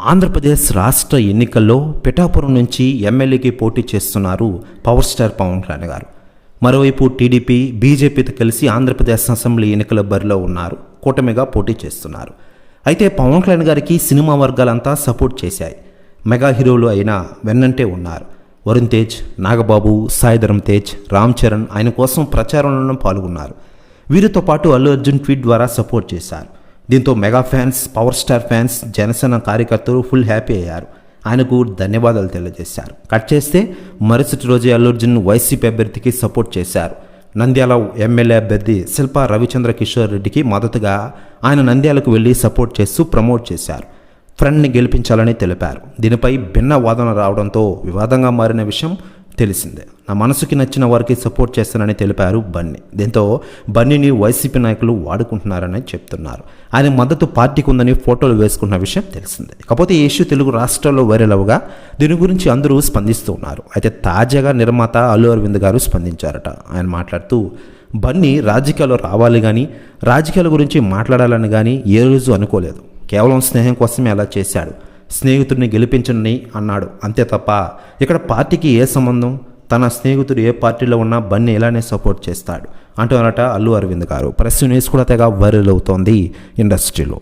ఆంధ్రప్రదేశ్ రాష్ట్ర ఎన్నికల్లో పిఠాపురం నుంచి ఎమ్మెల్యేకి పోటీ చేస్తున్నారు పవర్ స్టార్ పవన్ కళ్యాణ్ గారు. మరోవైపు టీడీపీ బీజేపీతో కలిసి ఆంధ్రప్రదేశ్ అసెంబ్లీ ఎన్నికల బరిలో ఉన్నారు. కూటమిగా పోటీ చేస్తున్నారు. అయితే పవన్ కళ్యాణ్ గారికి సినిమా వర్గాలంతా సపోర్ట్ చేశాయి. మెగా హీరోలు అయినా వెన్నంటే ఉన్నారు. వరుణ్ తేజ్ నాగబాబు సాయిధరం తేజ్ రామ్ చరణ్ ఆయన కోసం ప్రచారంలో పాల్గొన్నారు. వీరితో పాటు అల్లు అర్జున్ ట్వీట్ ద్వారా సపోర్ట్ చేశారు. దీంతో mega fans power star fans Janasena కార్యకర్తలు ఫుల్ హ్యాపీ అయ్యారు. ఆయనకు ధన్యవాదాలు తెలియజేశారు. కట్ చేస్తే మరుసటి రోజే అల్లుర్జున్ వైసీపీ అభ్యర్థికి సపోర్ట్ చేశారు. నంద్యాల ఎమ్మెల్యే అభ్యర్థి శిల్ప రవిచంద్ర కిషోర్ రెడ్డికి మద్దతుగా ఆయన నంద్యాలకు వెళ్ళి సపోర్ట్ చేస్తూ ప్రమోట్ చేశారు. ఫ్రెండ్ని గెలిపించాలని తెలిపారు. దీనిపై భిన్న వాదన రావడంతో వివాదంగా మారిన విషయం తెలిసిందే. నా మనసుకి నచ్చిన వారికి సపోర్ట్ చేస్తానని తెలిపారు బన్నీ. దీంతో బన్నీని వైసీపీ నాయకులు వాడుకుంటున్నారని చెప్తున్నారు. ఆయన మద్దతు పార్టీకి ఉందని ఫోటోలు వేసుకున్న విషయం తెలిసిందే. కాకపోతే ఈ ఇష్యూ తెలుగు రాష్ట్రాల్లో వైరల్ అవగా దీని గురించి అందరూ స్పందిస్తూ ఉన్నారు అయితే తాజాగా నిర్మాత అల్లు అరవింద్ గారు స్పందించారట. ఆయన మాట్లాడుతూ బన్నీ రాజకీయాల్లో రావాలి కానీ రాజకీయాల గురించి మాట్లాడాలని కానీ ఏ రోజు అనుకోలేదు. కేవలం స్నేహం కోసమే అలా చేశాడు. స్నేహితుడిని గెలిపించండి అన్నాడు. అంతే తప్ప ఇక్కడ పార్టీకి ఏ సంబంధం? తన స్నేహితుడు ఏ పార్టీలో ఉన్నా బన్నీ ఇలానే సపోర్ట్ చేస్తాడు. అంటూ అన్నట అల్లు అరవింద్ గారు. ప్రెస్ న్యూస్ కూడా తెగ వైరల్ అవుతోంది ఇండస్ట్రీలో.